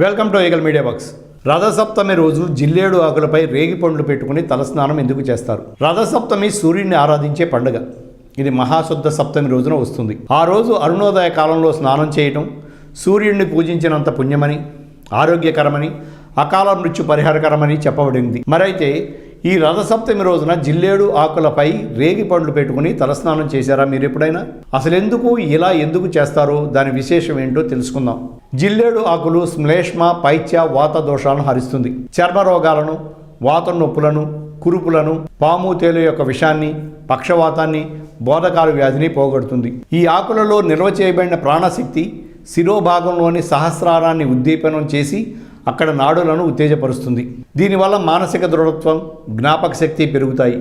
Welcome to eagle media box Rathasaptami రోజు జిల్లేడు ఆకులపై రేగి పండ్లు పెట్టుకుని తలస్నానం ఎందుకు చేస్తారు? రథసప్తమి సూర్యుడిని ఆరాధించే పండుగ. ఇది మహాశుద్ధ సప్తమి రోజున వస్తుంది. ఆ రోజు అరుణోదయ కాలంలో స్నానం చేయటం సూర్యుడిని పూజించినంత పుణ్యమని ఆరోగ్యకరమని అకాల మృత్యు పరిహారకరమని చెప్పబడింది. మరైతే ఈ రథసప్తమి రోజున జిల్లేడు ఆకులపై రేగి పండ్లు పెట్టుకుని తలస్నానం చేశారా మీరు ఎప్పుడైనా? అసలు ఎందుకు ఇలా ఎందుకు చేస్తారో దాని విశేషం ఏంటో తెలుసుకుందాం. జిల్లేడు ఆకులు శ్లేష్మ పైత్య వాత దోషాలను హరిస్తుంది. చర్మ రోగాలను వాత నొప్పులను కురుపులను పాము తేలు యొక్క విషాన్ని పక్షవాతాన్ని బోధకాల వ్యాధిని పోగొడుతుంది. ఈ ఆకులలో నిల్వ చేయబడిన ప్రాణశక్తి శిరోభాగంలోని సహస్రారాన్ని ఉద్దీపనం చేసి అక్కడ నాడులను ఉత్తేజపరుస్తుంది. దీనివల్ల మానసిక దృఢత్వం జ్ఞాపక శక్తి పెరుగుతాయి.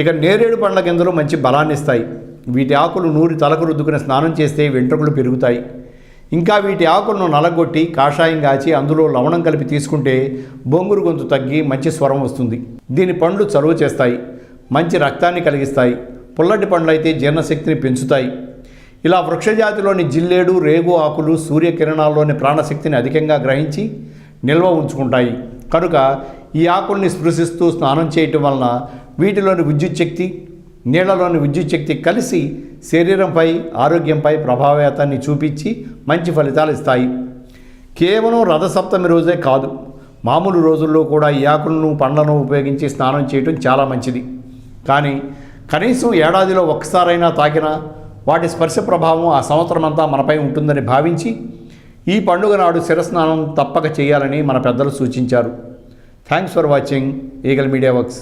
ఇక నేరేడు పండ్ల గింజలు మంచి బలాన్ని ఇస్తాయి వీటి ఆకులు నూరి తలకు రుద్దుకుని స్నానం చేస్తే వెంట్రుకలు పెరుగుతాయి. ఇంకా వీటి ఆకులను నలగొట్టి కాషాయం కాచి అందులో లవణం కలిపి తీసుకుంటే బొంగురు గొంతు తగ్గి మంచి స్వరం వస్తుంది. దీని పండ్లు చలువ చేస్తాయి. మంచి రక్తాన్ని కలిగిస్తాయి. పుల్లటి పండ్లు అయితే జీర్ణశక్తిని పెంచుతాయి. ఇలా వృక్షజాతిలోని జిల్లేడు రేగు ఆకులు సూర్యకిరణాల్లోని ప్రాణశక్తిని అధికంగా గ్రహించి నిల్వ ఉంచుకుంటాయి. కనుక ఈ ఆకుల్ని స్పృశిస్తూ స్నానం చేయటం వలన వీటిలోని విద్యుత్ శక్తి నీళ్ళలోని విద్యుత్ శక్తి కలిసి శరీరంపై ఆరోగ్యంపై ప్రభావితాన్ని చూపించి మంచి ఫలితాలు ఇస్తాయి. కేవలం రథసప్తమి రోజే కాదు మామూలు రోజుల్లో కూడా ఈ ఆకులను పండ్లను ఉపయోగించి స్నానం చేయటం చాలా మంచిది. కానీ కనీసం ఏడాదిలో ఒక్కసారైనా తాకినా వాటి స్పర్శ ప్రభావం ఆ సంవత్సరమంతా మనపై ఉంటుందని భావించి ఈ పండుగ నాడు శిరస్నానం తప్పక చేయాలని మన పెద్దలు సూచించారు. Thanks for watching eagle media works